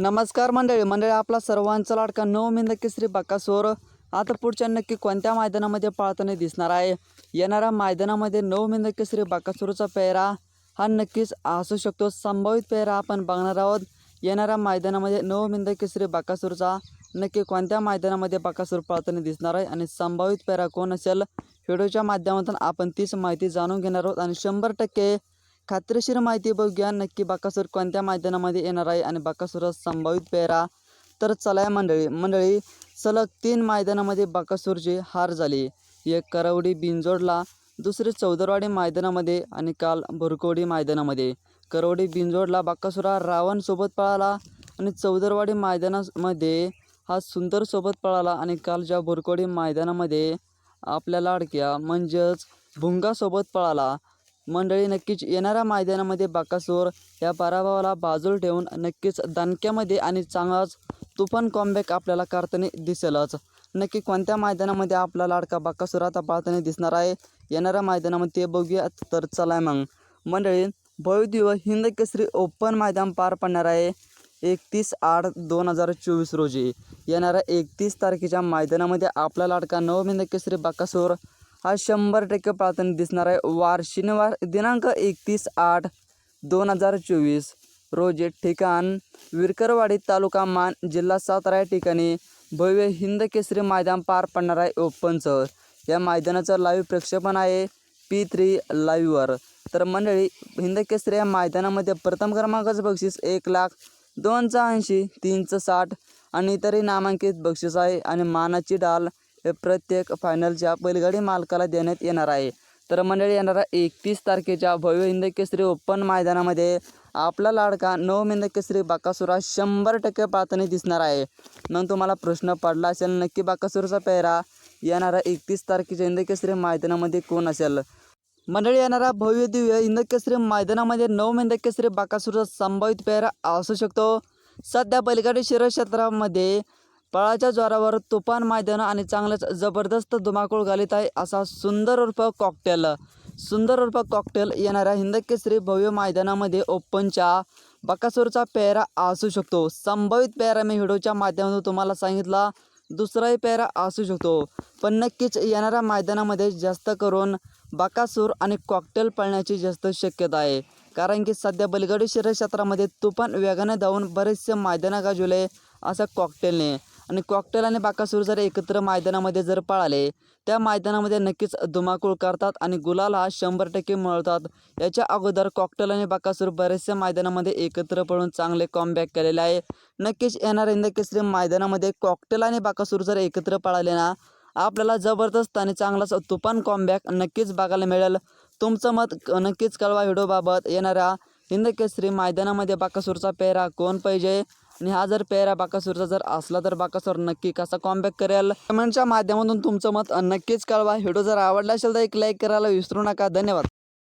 नमस्कार मंडळी मंडळी आपला सर्वांचा लाडका नऊ मिंद केसरी बकासूर. आता पुढच्या नक्की कोणत्या मैदानामध्ये पाळताना दिसणार आहे? येणाऱ्या मैदानामध्ये नऊ मिंद केसरी बकासूरचा पेहरा हा नक्कीच असू शकतो. संभावित पेहरा आपण बघणार आहोत. येणाऱ्या मैदानामध्ये नऊ मिंद केसरी बकासूरचा नक्की कोणत्या मैदानामध्ये बकासूर पाळताना दिसणार आहे आणि संभावित पेहरा कोण असेल? व्हिडिओच्या माध्यमातून आपण तीच माहिती जाणून घेणार आहोत आणि शंभर टक्के खात्रीशीर माहिती बघूया. नक्की बाकासूर कोणत्या मैदानामध्ये येणार आहे आणि बाकासूर संभावित पेहरा? तर चला या मंडळी. मंडळी सलग तीन मैदानामध्ये बाकासूरची हार झाली. एक करवडी बिंजोडला दुसरी चौदरवाडी मैदानामध्ये आणि काल भुरकोडी मैदानामध्ये. करवडी बिंजोडला बाकासुरा रावणसोबत पळाला आणि चौदरवाडी मैदानामध्ये हा सुंदर सोबत पळाला आणि कालच्या भुरकोडी मैदानामध्ये आपल्या लाडक्या म्हणजेच भुंगासोबत पळाला. मंडळी नक्कीच येणाऱ्या मैदानामध्ये बाकासूर या पराभवाला बाजूला ठेवून नक्कीच दणक्यामध्ये आणि चांगलाच तुफान कॉमबॅक आपल्याला करताना दिसेलच. नक्की कोणत्या मैदानामध्ये आपला लाडका बाकासूर आता पाळताना दिसणार आहे? येणाऱ्या मैदानामध्ये ते बघूया तर चला मग. मंडळी भव्यदिव हिंद केसरी ओपन मैदान पार पडणार आहे एकतीस आठ दोन हजार चोवीस रोजी. येणाऱ्या एकतीस तारखेच्या मैदानामध्ये आपला लाडका नवमिंद केसरी बाकासूर हा शंभर टक्के प्राधान्य दिसणार आहे. वार शनिवार दिनांक एकतीस आठ दोन हजार चोवीस. रोजी ठिकाण विरकरवाडी तालुका मान जिल्हा सातारा या ठिकाणी भव्य हिंद केसरी मैदान पार पडणार आहे. ओपनचं या मैदानाचं लाईव्ह प्रक्षेपण आहे पी थ्री लाईव्हवर तर मंडळी हिंद केसरी या मैदानामध्ये प्रथम क्रमांकाचं बक्षीस एक लाख दोनचं ऐंशी तीनचं साठ आणि इतरही नामांकित बक्षीस आहे. आणि मानाची डाल प्रत्येक फायनलच्या बैलगाडी मालकाला देण्यात येणार आहे. तर मंडळी येणाऱ्या एकतीस तारखेच्या भव्य हिंद केसरी ओपन मैदानामध्ये आपला लाडका नऊ हिंद केसरी बाकासुरा शंभर टक्के पाळताना दिसणार आहे. मग तुम्हाला प्रश्न पडला असेल नक्की बाकासुरचा पेहरा येणाऱ्या एकतीस तारखेच्या हिंद केसरी मैदानामध्ये कोण असेल? मंडळी येणारा भव्य दिव्य हिंद केसरी मैदानामध्ये नऊ हिंद केसरी बाकासुरचा संभावित पेहरा असू शकतो. सध्या बैलगाडी शिरक्षेत्रामध्ये पळाच्या जोरावर तुफान मैदान आणि चांगलंच जबरदस्त धुमाकूळ घालीत आहे असा सुंदर उर्फ कॉकटेल सुंदर उर्फ कॉकटेल येणाऱ्या हिंदकेसरी भव्य मैदानामध्ये ओपनच्या बकासूरचा पेहरा असू शकतो. संभावित पेहरा मी व्हिडिओच्या माध्यमातून तुम्हाला सांगितला दुसराही पेहरा असू शकतो. पण नक्कीच येणाऱ्या मैदानामध्ये जास्त करून बकासूर आणि कॉकटेल पळण्याची जास्त शक्यता आहे. कारण की सध्या बलगडी शरीर क्षेत्रामध्ये तुफान वेगाने धावून बरेचसे मैदानं गाजवले असं कॉकटेलने आणि कॉकटेल आणि बाकासूर जर एकत्र मैदानामध्ये जर पळाले त्या मैदानामध्ये नक्कीच धुमाकूळ करतात आणि गुलाल हा शंभर टक्के मिळवतात याच्या अगोदर कॉकटेल आणि बाकासूर बरेचशा मैदानामध्ये एकत्र पळून चांगले कॉमबॅक केलेले आहे. नक्कीच येणार केसरी मैदानामध्ये कॉकटेल आणि बाकासूर जर एकत्र पळाले ना आपल्याला जबरदस्त आणि चांगलाच तुफान कॉमबॅक नक्कीच बघायला मिळेल. तुमचं मत नक्कीच कळवा व्हिडिओबाबत येणाऱ्या हिंदकेसरी मैदानामध्ये बाकासूरचा पेहरा कोण पाहिजे? आणि हा जर पेहरा बाकासूरचा जर असला तर बाकासूर नक्की कसा कॉम्बॅक करेल? कमेंटच्या माध्यमातून तुमचं मत नक्कीच कळवा. व्हिडिओ जर आवडला असेल तर एक लाईक करायला विसरू नका. धन्यवाद.